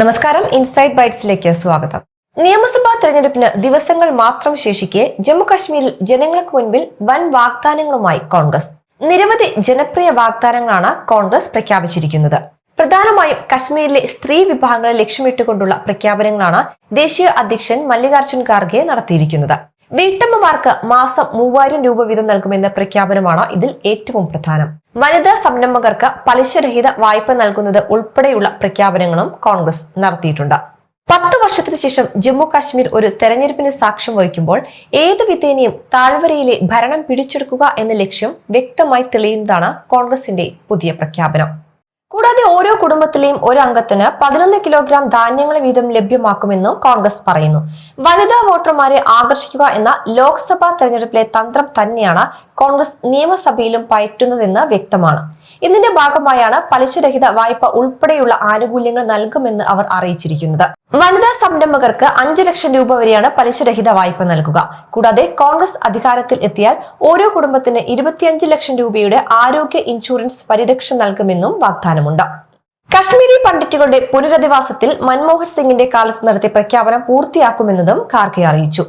നമസ്കാരം. ഇൻസൈഡ് ബൈറ്റ്സിലേക്ക് സ്വാഗതം. നിയമസഭാ തെരഞ്ഞെടുപ്പിന് ദിവസങ്ങൾ മാത്രം ശേഷിക്കെ ജമ്മു കാശ്മീരിൽ ജനങ്ങൾക്ക് മുൻപിൽ വൻ വാഗ്ദാനങ്ങളുമായി കോൺഗ്രസ്. നിരവധി ജനപ്രിയ വാഗ്ദാനങ്ങളാണ് കോൺഗ്രസ് പ്രഖ്യാപിച്ചിരിക്കുന്നത്. പ്രധാനമായും കശ്മീരിലെ സ്ത്രീ വിഭാഗങ്ങളെ ലക്ഷ്യമിട്ടുകൊണ്ടുള്ള പ്രഖ്യാപനങ്ങളാണ് ദേശീയ അധ്യക്ഷൻ മല്ലികാർജുൻ ഖാർഗെ നടത്തിയിരിക്കുന്നത്. വീട്ടമ്മമാർക്ക് മാസം മൂവായിരം രൂപ വീതം നൽകുമെന്ന പ്രഖ്യാപനമാണ് ഇതിൽ ഏറ്റവും പ്രധാനം. വനിതാ സംരംഭകർക്ക് പലിശരഹിത വായ്പ നൽകുന്നത് ഉൾപ്പെടെയുള്ള പ്രഖ്യാപനങ്ങളും കോൺഗ്രസ് നടത്തിയിട്ടുണ്ട്. പത്ത് വർഷത്തിന് ശേഷം ജമ്മു കാശ്മീർ ഒരു തെരഞ്ഞെടുപ്പിന് സാക്ഷ്യം വഹിക്കുമ്പോൾ ഏത് വിധേനയും താഴ്വരയിലെ ഭരണം പിടിച്ചെടുക്കുക എന്ന ലക്ഷ്യം വ്യക്തമായി തെളിയുന്നതാണ് കോൺഗ്രസിന്റെ പുതിയ പ്രഖ്യാപനം. കൂടാതെ ഓരോ കുടുംബത്തിലെയും ഒരു അംഗത്തിന് പതിനൊന്ന് കിലോഗ്രാം ധാന്യങ്ങൾ വീതം ലഭ്യമാക്കുമെന്നും കോൺഗ്രസ് പറയുന്നു. വനിതാ വോട്ടർമാരെ ആകർഷിക്കുക എന്ന ലോക്സഭാ തെരഞ്ഞെടുപ്പിലെ തന്ത്രം തന്നെയാണ് കോൺഗ്രസ് നിയമസഭയിലും പയറ്റുന്നതെന്ന് വ്യക്തമാണ്. ഇതിന്റെ ഭാഗമായാണ് പലിശരഹിത വായ്പ ഉൾപ്പെടെയുള്ള ആനുകൂല്യങ്ങൾ നൽകുമെന്ന് അവർ അറിയിച്ചിരിക്കുന്നത്. വനിതാ സംരംഭകർക്ക് അഞ്ചു ലക്ഷം രൂപ വരെയാണ് പലിശരഹിത വായ്പ നൽകുക. കൂടാതെ കോൺഗ്രസ് അധികാരത്തിൽ എത്തിയാൽ ഓരോ കുടുംബത്തിന് ഇരുപത്തിയഞ്ച് ലക്ഷം രൂപയുടെ ആരോഗ്യ ഇൻഷുറൻസ് പരിരക്ഷ നൽകുമെന്നും വാഗ്ദാനമുണ്ട്. കശ്മീരി പണ്ഡിറ്റുകളുടെ പുനരധിവാസത്തിൽ മൻമോഹൻ സിംഗിന്റെ കാലത്ത് നടത്തിയ പ്രഖ്യാപനം പൂർത്തിയാക്കുമെന്നതും ഖാർഗെ അറിയിച്ചു.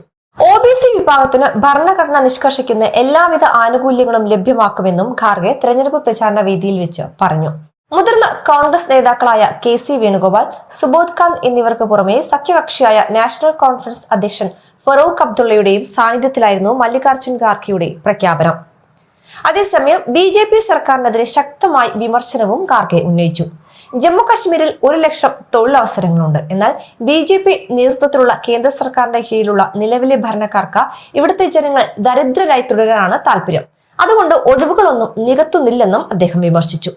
ഒ ബി സി വിഭാഗത്തിന് ഭരണഘടന നിഷ്കർഷിക്കുന്ന എല്ലാവിധ ആനുകൂല്യങ്ങളും ലഭ്യമാക്കുമെന്നും ഖാർഗെ തെരഞ്ഞെടുപ്പ് പ്രചാരണ വേദിയിൽ വെച്ച് പറഞ്ഞു. മുതിർന്ന കോൺഗ്രസ് നേതാക്കളായ കെ സി വേണുഗോപാൽ സുബോധ് കാന്ത് എന്നിവർക്ക് പുറമെ സഖ്യകക്ഷിയായ നാഷണൽ കോൺഫറൻസ് അധ്യക്ഷൻ ഫറൂഖ് അബ്ദുള്ളയുടെയും സാന്നിധ്യത്തിലായിരുന്നു മല്ലികാർജുൻ ഖാർഗെയുടെ പ്രഖ്യാപനം. അതേസമയം ബി ജെ പി സർക്കാരിനെതിരെ ശക്തമായി വിമർശനവും ഖാർഗെ ഉന്നയിച്ചു. ജമ്മു കാശ്മീരിൽ ഒരു ലക്ഷം തൊഴിലവസരങ്ങളുണ്ട്. എന്നാൽ ബി ജെ പി നേതൃത്വത്തിലുള്ള കേന്ദ്ര സർക്കാരിന്റെ കീഴിലുള്ള നിലവിലെ ഭരണക്കാർക്ക് ഇവിടുത്തെ ജനങ്ങൾ ദരിദ്രരായി തുടരാനാണ് താല്പര്യം. അതുകൊണ്ട് ഒഴിവുകളൊന്നും നികത്തുന്നില്ലെന്നും അദ്ദേഹം വിമർശിച്ചു.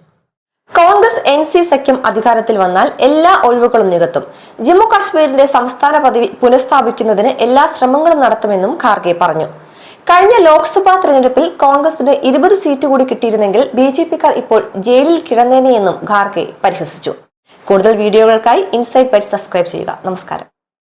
കോൺഗ്രസ് എൻ സി സഖ്യം അധികാരത്തിൽ വന്നാൽ എല്ലാ ഒഴിവുകളും നികത്തും. ജമ്മു കാശ്മീരിന്റെ സംസ്ഥാന പദവി പുനഃസ്ഥാപിക്കുന്നതിന് എല്ലാ ശ്രമങ്ങളും നടത്തുമെന്നും ഖാർഗെ പറഞ്ഞു. കഴിഞ്ഞ ലോക്സഭാ തെരഞ്ഞെടുപ്പിൽ കോൺഗ്രസിന് ഇരുപത് സീറ്റ് കൂടി കിട്ടിയിരുന്നെങ്കിൽ ബി ജെ പിക്കാർ ഇപ്പോൾ ജയിലിൽ കിടന്നേനെയെന്നും ഖാർഗെ പരിഹസിച്ചു. കൂടുതൽ വീഡിയോകൾക്കായി ഇൻസൈറ്റ് ബൈറ്റ് സബ്സ്ക്രൈബ് ചെയ്യുക. നമസ്കാരം.